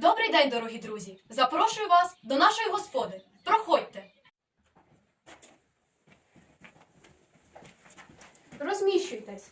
Добрий день, дорогі друзі! Запрошую вас до нашої господи. Проходьте. Розміщуйтесь.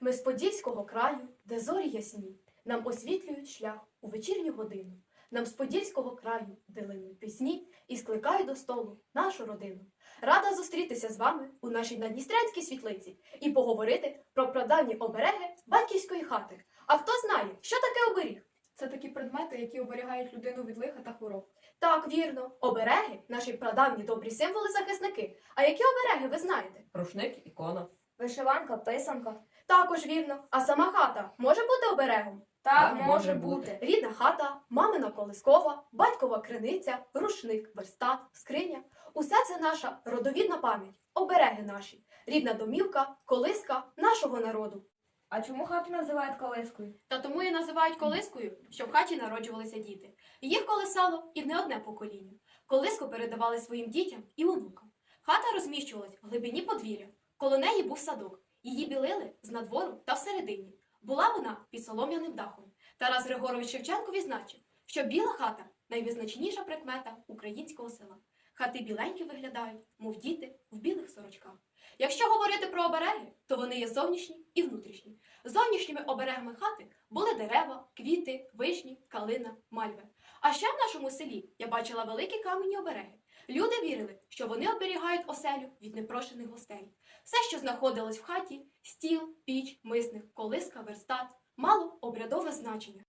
Ми з Подільського краю, де зорі ясні, нам освітлюють шлях у вечірню годину. Нам з Подільського краю, де пісні, і скликаю до столу нашу родину. Рада зустрітися з вами у нашій надністрянській світлиці і поговорити про прадавні обереги батьківської хати. А хто знає, що таке оберіг? Це такі предмети, які оберігають людину від лиха та хвороб. Так, вірно, обереги наші прадавні добрі символи захисники. А які обереги ви знаєте? Рушник, ікона. Вишиванка, писанка. Також вірно. А сама хата може бути оберегом? Так, може бути. Рідна хата, мамина колискова, батькова криниця, рушник, верстат, скриня усе це наша родовідна пам'ять, обереги наші, рідна домівка, колиска нашого народу. А чому хату називають колискою? Та тому і називають колискою, що в хаті народжувалися діти. Їх колесало і не одне покоління. Колиску передавали своїм дітям і онукам. Хата розміщувалась в глибині подвір'я. Коло неї був садок. Її білили з надвору та всередині. Була вона під солом'яним дахом. Тарас Григорович Шевченко відзначив, що біла хата найвизначніша прикмета українського села. Хати біленькі виглядають, мов діти в білих сорочках. Якщо говорити про обереги, то вони є зовнішні і внутрішні. Зовнішніми оберегами хати були дерева, квіти, вишні, калина, мальви. А ще в нашому селі я бачила великі камені обереги. Люди вірили, що вони оберігають оселю від непрошених гостей. Все, що знаходилось в хаті стіл, піч, мисник, колиска, верстат, мало обрядове значення.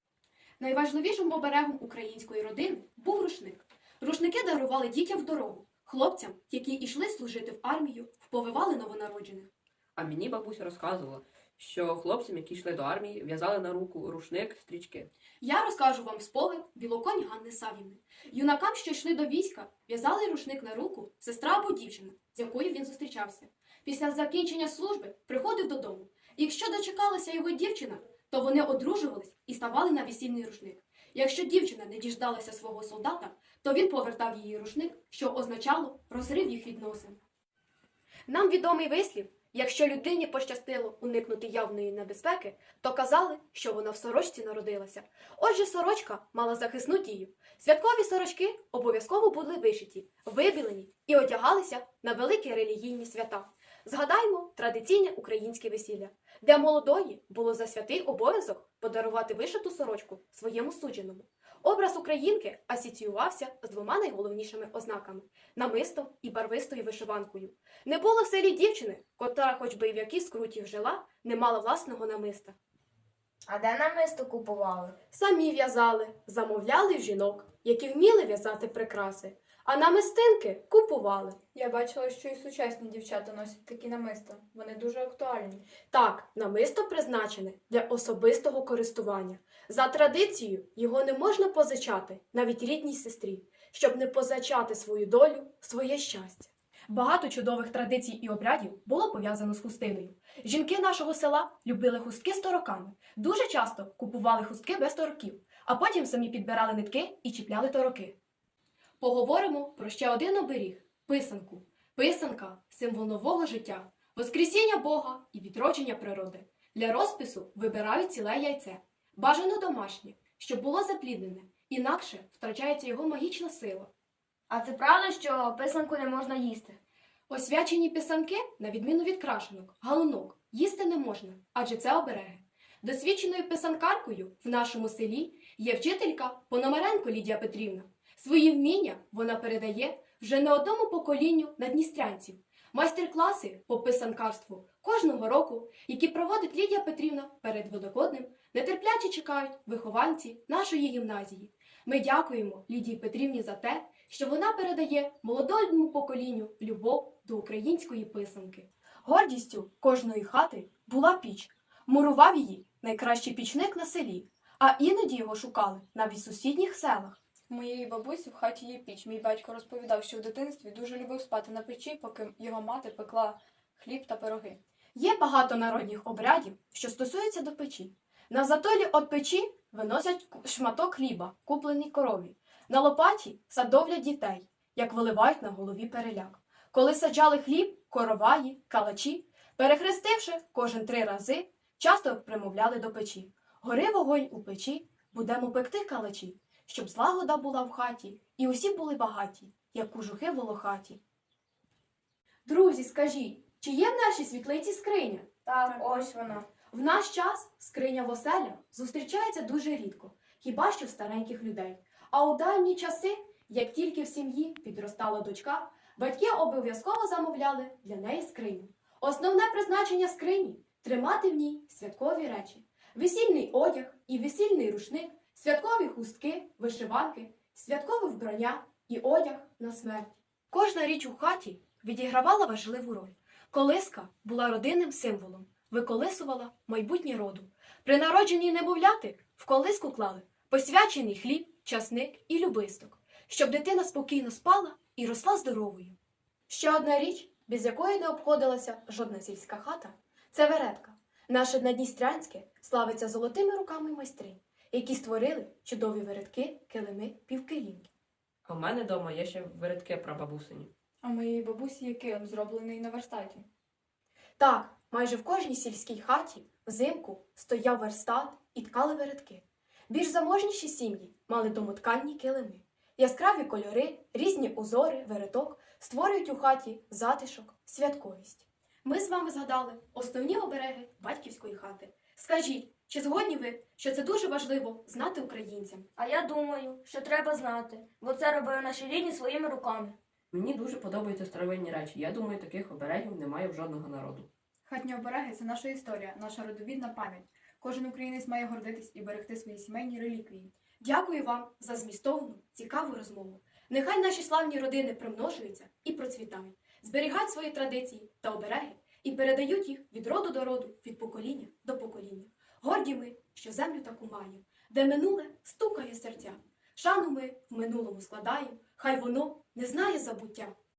Найважливішим оберегом української родини був рушник. Рушники дарували дітям в дорогу, хлопцям, які йшли служити в армію, вповивали новонароджених. А мені бабуся розказувала, що хлопцям, які йшли до армії, в'язали на руку рушник, стрічки. Я розкажу вам спогад білоконь Ганни Савівни. Юнакам, що йшли до війська, в'язали рушник на руку сестра або дівчина, з якою він зустрічався. Після закінчення служби приходив додому. Якщо дочекалася його дівчина, то вони одружувались і ставали на весільний рушник. Якщо дівчина не діждалася свого солдата, то він повертав її рушник, що означало розрив їх відносин. Нам відомий вислів, якщо людині пощастило уникнути явної небезпеки, то казали, що вона в сорочці народилася. Отже, сорочка мала захисну дію. Святкові сорочки обов'язково були вишиті, вибілені і одягалися на великі релігійні свята. Згадаймо традиційне українське весілля, де молодої було за святий обов'язок подарувати вишиту сорочку своєму судженому. Образ українки асоціювався з двома найголовнішими ознаками намистом і барвистою вишиванкою. Не було в селі дівчини, котра, хоч би й в якій скруті жила, не мала власного намиста. А де намисто купували? Самі в'язали, замовляли в жінок, які вміли в'язати прикраси, а намистинки купували. Я бачила, що і сучасні дівчата носять такі намиста. Вони дуже актуальні. Так, намисто призначене для особистого користування. За традицією його не можна позичати навіть рідній сестрі, щоб не позичати свою долю, своє щастя. Багато чудових традицій і обрядів було пов'язано з хустиною. Жінки нашого села любили хустки з тороками. Дуже часто купували хустки без тороків, а потім самі підбирали нитки і чіпляли тороки. Поговоримо про ще один оберіг писанку. Писанка символ нового життя, воскресіння Бога і відродження природи. Для розпису вибирають ціле яйце, бажано домашнє, щоб було запліднене, інакше втрачається його магічна сила. А це правда, що писанку не можна їсти? Освячені писанки, на відміну від крашенок, галунок, їсти не можна, адже це обереги. Досвідченою писанкаркою в нашому селі є вчителька Пономаренко Лідія Петрівна. Свої вміння вона передає вже не одному поколінню надністрянців. Майстер-класи по писанкарству кожного року, які проводить Лідія Петрівна перед Водокодним, нетерпляче чекають вихованці нашої гімназії. Ми дякуємо Лідії Петрівні за те, що вона передає молодому поколінню любов до української писанки. Гордістю кожної хати була піч. Мурував її найкращий пічник на селі, а іноді його шукали навіть в сусідніх селах. У моєї бабусі в хаті є піч. Мій батько розповідав, що в дитинстві дуже любив спати на печі, поки його мати пекла хліб та пироги. Є багато народних обрядів, що стосуються до печі. На затолі від печі виносять шматок хліба, куплений корові. На лопаті садовлять дітей, як виливають на голові переляк. Коли саджали хліб, короваї, калачі, Перехрестивши кожен три рази, часто примовляли до печі. Гори вогонь у печі, будемо пекти калачі, щоб злагода була в хаті, і усі були багаті, як кожухи волохаті. Друзі, скажіть, чи є в нашій світлиці скриня? Так, ось вона. В наш час скриня в оселях зустрічається дуже рідко, хіба що в стареньких людей. А у давні часи, як тільки в сім'ї підростала дочка, батьки обов'язково замовляли для неї скриню. Основне призначення скрині тримати в ній святкові речі: весільний одяг і весільний рушник, святкові хустки, вишиванки, святкове вбрання і одяг на смерть. Кожна річ у хаті відігравала важливу роль. Колиска була родинним символом, виколисувала майбутнє роду. При народженні немовляти в колиску клали посвячений хліб, часник і любисток, щоб дитина спокійно спала і росла здоровою. Ще одна річ, без якої не обходилася жодна сільська хата, це веретка. Наше Надністрянське славиться золотими руками майстринь, які створили чудові веретки, килими, півкилімки. А в мене вдома є ще вередки прабабусині. А моєї бабусі є килим, зроблений на верстаті. Так, майже в кожній сільській хаті взимку стояв верстат і ткали веретки. Більш заможніші сім'ї мали домотканні килими. Яскраві кольори, різні узори, вереток створюють у хаті затишок, святковість. Ми з вами згадали основні обереги батьківської хати. Скажіть, чи згодні ви, що це дуже важливо знати українцям? А я думаю, що треба знати, бо це робили наші рідні своїми руками. Мені дуже подобаються старовинні речі. Я думаю, таких оберегів немає в жодного народу. Хатні обереги це наша історія, наша родовідна пам'ять. Кожен українець має гордитись і берегти свої сімейні реліквії. Дякую вам за змістовну, цікаву розмову. Нехай наші славні родини примножуються і процвітають, зберігають свої традиції та обереги і передають їх від роду до роду, від покоління до покоління. Горді ми, що землю таку маємо, де минуле стукає серця. Шану ми в минулому складаємо, хай воно не знає забуття.